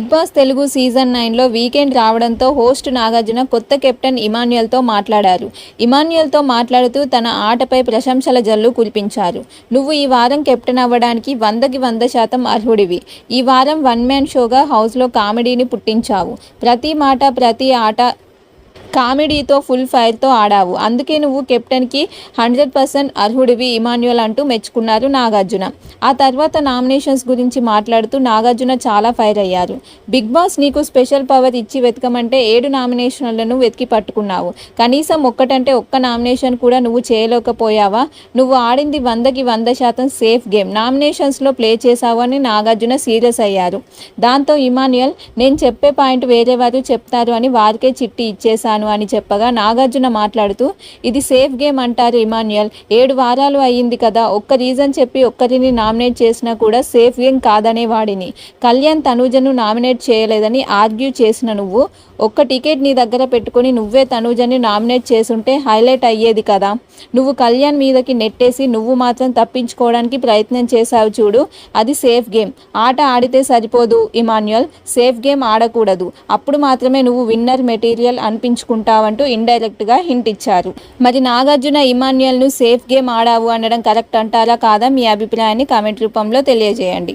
Big Boss Telugu season నైన్లో weekend రావడంతో host Nagarjuna కొత్త కెప్టెన్ ఇమాన్యుయల్తో మాట్లాడారు. ఇమాన్యుయల్తో మాట్లాడుతూ తన ఆటపై ప్రశంసల జల్లు కురిపించారు. నువ్వు ఈ వారం కెప్టెన్ అవ్వడానికి వందకి వంద శాతం అర్హుడివి. ఈ వారం వన్ మ్యాన్ షోగా హౌస్లో కామెడీని పుట్టించావు. ప్రతి మాట ప్రతి ఆట కామెడీతో ఫుల్ ఫైర్తో ఆడావు. అందుకే నువ్వు కెప్టెన్కి హండ్రెడ్ పర్సెంట్ అర్హుడివి. ఇమాన్యుయల్ అంటూ మెచ్చుకున్నారు నాగార్జున. ఆ తర్వాత నామినేషన్స్ గురించి మాట్లాడుతూ నాగార్జున చాలా ఫైర్ అయ్యారు. బిగ్ బాస్ నీకు స్పెషల్ పవర్ ఇచ్చి వెతకమంటే ఏడు నామినేషన్లను వెతికి పట్టుకున్నావు. కనీసం ఒక్కటంటే ఒక్క నామినేషన్ కూడా నువ్వు చేయలేకపోయావా? నువ్వు ఆడింది వందకి వంద శాతం సేఫ్ గేమ్. నామినేషన్స్లో ప్లే చేశావు అని నాగార్జున సీరియస్ అయ్యారు. దాంతో ఇమాన్యుయల్ నేను చెప్పే పాయింట్ వేరే వారు చెప్తారు అని వారికే చిట్టి ఇచ్చేశాను. అని చెప్పగా నాగార్జున మాట్లాడుతూ ఇది సేఫ్ గేమ్ అంటారు ఇమాన్యుయల్. ఏడు వారాలు అయ్యింది కదా ఒక్క రీజన్ చెప్పి ఒక్కరిని నామినేట్ చేసినా కూడా సేఫ్ గేమ్ కాదనే వాడిని. కళ్యాణ్ తనూజను నామినేట్ చేయలేదని ఆర్గ్యూ చేసిన నువ్వు ఒక్క టికెట్ నీ దగ్గర పెట్టుకొని నువ్వే తనూజని నామినేట్ చేసుంటే హైలైట్ అయ్యేది కదా. నువ్వు కళ్యాణ్ మీదకి నెట్టేసి నువ్వు మాత్రం తప్పించుకోవడానికి ప్రయత్నం చేశావు చూడు అది సేఫ్ గేమ్. ఆట ఆడితే సరిపోదు ఇమాన్యుయల్. సేఫ్ గేమ్ ఆడకూడదు. అప్పుడు మాత్రమే నువ్వు విన్నర్ మెటీరియల్ అనిపించుకుంటావంటూ ఇండైరెక్ట్గా హింట్ ఇచ్చారు. మరి నాగార్జున ఇమాన్యుయల్ను సేఫ్ గేమ్ ఆడావు అనడం కరెక్ట్ అంటారా కాదా మీ అభిప్రాయాన్ని కామెంట్ రూపంలో తెలియజేయండి.